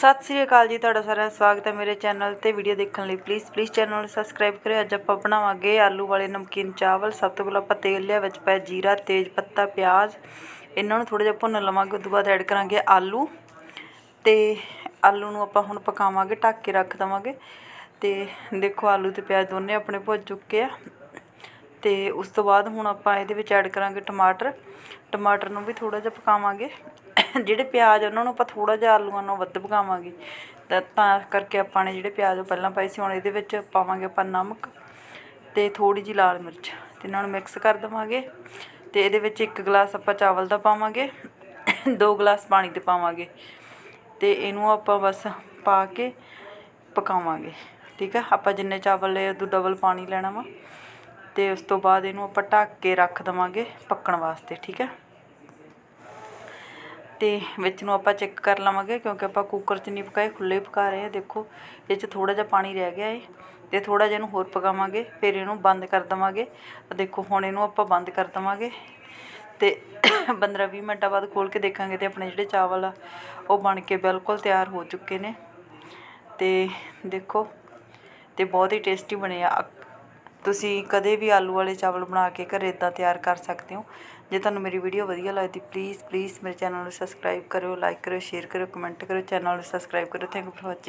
ਸਤਿ ਸ੍ਰੀ ਅਕਾਲ ਜੀ, ਤੁਹਾਡਾ ਸਾਰਿਆਂ ਦਾ ਸਵਾਗਤ ਹੈ ਮੇਰੇ ਚੈਨਲ ਤੇ ਵੀਡੀਓ ਦੇਖਣ ਲਈ। ਪਲੀਜ਼ ਪਲੀਜ਼ ਚੈਨਲ ਨੂੰ ਸਬਸਕ੍ਰਾਈਬ ਕਰਿਓ। ਅੱਜ ਆਪਾਂ ਬਣਾਵਾਂਗੇ ਆਲੂ ਵਾਲੇ ਨਮਕੀਨ ਚਾਵਲ। ਸਭ ਤੋਂ ਪਹਿਲਾਂ ਆਪਾਂ ਤੇਲ ਲਿਆ, ਵਿੱਚ ਪਾਇਆ ਜੀਰਾ, ਤੇਜ ਪੱਤਾ, ਪਿਆਜ਼। ਇਹਨਾਂ ਨੂੰ ਥੋੜਾ ਜਿਹਾ ਭੁੰਨ ਲਵਾਂਗੇ, ਉਸ ਤੋਂ ਬਾਅਦ ਐਡ ਕਰਾਂਗੇ ਆਲੂ। ਤੇ ਆਲੂ ਨੂੰ ਆਪਾਂ ਹੁਣ ਪਕਾਵਾਂਗੇ, ਢੱਕ ਕੇ ਰੱਖ ਦਵਾਂਗੇ। ਤੇ ਦੇਖੋ ਆਲੂ ਤੇ ਪਿਆਜ਼ ਦੋਨੇ ਆਪਣੇ ਭੁੱਜ ਚੁੱਕੇ ਆ। ਅਤੇ ਉਸ ਤੋਂ ਬਾਅਦ ਹੁਣ ਆਪਾਂ ਇਹਦੇ ਵਿੱਚ ਐਡ ਕਰਾਂਗੇ ਟਮਾਟਰ। ਟਮਾਟਰ ਨੂੰ ਵੀ ਥੋੜ੍ਹਾ ਜਿਹਾ ਪਕਾਵਾਂਗੇ। ਜਿਹੜੇ ਪਿਆਜ਼ ਉਹਨਾਂ ਨੂੰ ਆਪਾਂ ਥੋੜ੍ਹਾ ਜਿਹਾ ਆਲੂਆਂ ਨਾਲੋਂ ਵੱਧ ਪਕਾਵਾਂਗੇ। ਤਾਂ ਤਾਂ ਕਰਕੇ ਆਪਾਂ ਨੇ ਜਿਹੜੇ ਪਿਆਜ਼ ਉਹ ਪਹਿਲਾਂ ਪਾਏ ਸੀ, ਹੁਣ ਇਹਦੇ ਵਿੱਚ ਪਾਵਾਂਗੇ ਆਪਾਂ ਨਮਕ ਅਤੇ ਥੋੜ੍ਹੀ ਜਿਹੀ ਲਾਲ ਮਿਰਚ ਅਤੇ ਇਹਨਾਂ ਨੂੰ ਮਿਕਸ ਕਰ ਦੇਵਾਂਗੇ। ਅਤੇ ਇਹਦੇ ਵਿੱਚ ਇੱਕ ਗਲਾਸ ਆਪਾਂ ਚਾਵਲ ਦਾ ਪਾਵਾਂਗੇ, ਦੋ ਗਲਾਸ ਪਾਣੀ ਦੇ ਪਾਵਾਂਗੇ। ਅਤੇ ਇਹਨੂੰ ਆਪਾਂ ਬਸ ਪਾ ਕੇ ਪਕਾਵਾਂਗੇ। ਠੀਕ ਆ? ਆਪਾਂ ਜਿੰਨੇ ਚਾਵਲ ਲਏ ਉਦੋਂ ਡਬਲ ਪਾਣੀ ਲੈਣਾ ਵਾ। ਅਤੇ ਉਸ ਤੋਂ ਬਾਅਦ ਇਹਨੂੰ ਆਪਾਂ ਢੱਕ ਕੇ ਰੱਖ ਦੇਵਾਂਗੇ ਪੱਕਣ ਵਾਸਤੇ, ਠੀਕ ਹੈ? ਅਤੇ ਵਿੱਚ ਨੂੰ ਆਪਾਂ ਚੈੱਕ ਕਰ ਲਵਾਂਗੇ ਕਿਉਂਕਿ ਆਪਾਂ ਕੁੱਕਰ 'ਚ ਨਹੀਂ ਪਕਾਏ ਖੁੱਲੇ ਪਕਾ ਰਹੇ ਆ ਦੇਖੋ। ਇਹ 'ਚ ਥੋੜ੍ਹਾ ਜਿਹਾ ਪਾਣੀ ਰਹਿ ਗਿਆ ਏ ਅਤੇ ਥੋੜ੍ਹਾ ਜਿਹਾ ਇਹਨੂੰ ਹੋਰ ਪਕਾਵਾਂਗੇ, ਫਿਰ ਇਹਨੂੰ ਬੰਦ ਕਰ ਦੇਵਾਂਗੇ। ਦੇਖੋ, ਹੁਣ ਇਹਨੂੰ ਆਪਾਂ ਬੰਦ ਕਰ ਦੇਵਾਂਗੇ ਅਤੇ 15-20 ਮਿੰਟਾਂ ਬਾਅਦ ਖੋਲ ਕੇ ਦੇਖਾਂਗੇ ਤੇ ਆਪਣੇ ਜਿਹੜੇ ਚਾਵਲ ਆ, ਉਹ ਬਣ ਕੇ ਬਿਲਕੁਲ ਤਿਆਰ ਹੋ ਚੁੱਕੇ ਨੇ। ਅਤੇ ਦੇਖੋ ਅਤੇ ਬਹੁਤ ਹੀ ਟੇਸਟੀ ਬਣੇ ਆ ਤੁਸੀਂ ਕਦੇ ਵੀ ਆਲੂ ਵਾਲੇ ਚਾਵਲ ਬਣਾ ਕੇ ਘਰੇ ਇੱਦਾਂ ਤਿਆਰ ਕਰ ਸਕਦੇ ਹੋ। ਜੇ ਤੁਹਾਨੂੰ ਮੇਰੀ ਵੀਡੀਓ ਵਧੀਆ ਲੱਗਦੀ ਪਲੀਜ਼ ਪਲੀਜ਼ ਮੇਰੇ ਚੈਨਲ ਨੂੰ ਸਬਸਕ੍ਰਾਈਬ ਕਰਿਓ ਲਾਈਕ ਕਰਿਓ ਸ਼ੇਅਰ ਕਰਿਓ ਕਮੈਂਟ ਕਰਿਓ ਚੈਨਲ ਨੂੰ ਸਬਸਕ੍ਰਾਈਬ ਕਰਿਓ। Thank you for watching